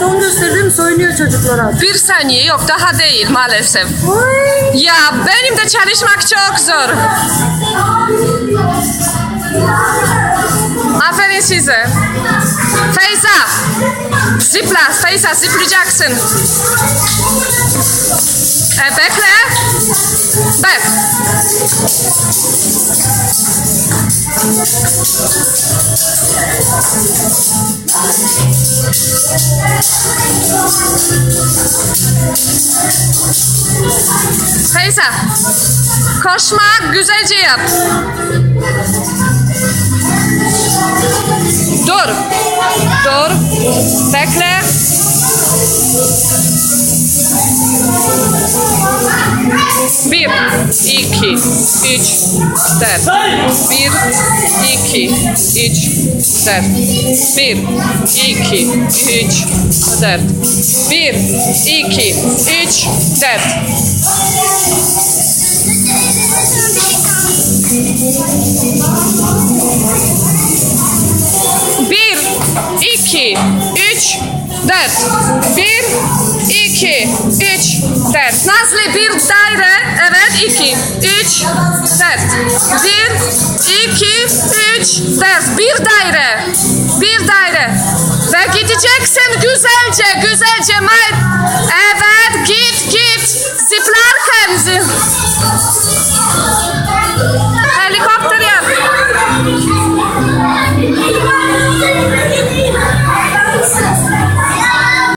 son gösterdiğim söylüyor çocuklara. Bir saniye yok daha değil maalesef. Oy. Ya benim de çalışmak çok zor. Aferin size. Feyza. Zıpla. Feyza zıplayacaksın. E, bekle. Bek. Feyza. Koşma güzelce yap. Dur. Dur. Bekle. Bir, iki, üç, dört. Bir, iki, üç, dört. Bir, iki, üç, dört. Bir, iki, üç, dört. Bir, iki, üç, dört. Bir, iki, üç, dört. Nazlı bir daire. Evet, iki, üç, dört. Bir, iki, üç, dört. Bir daire. Bir daire. Ve gideceksin güzelce, güzelce. Evet, git, git. Zıplarken. zi-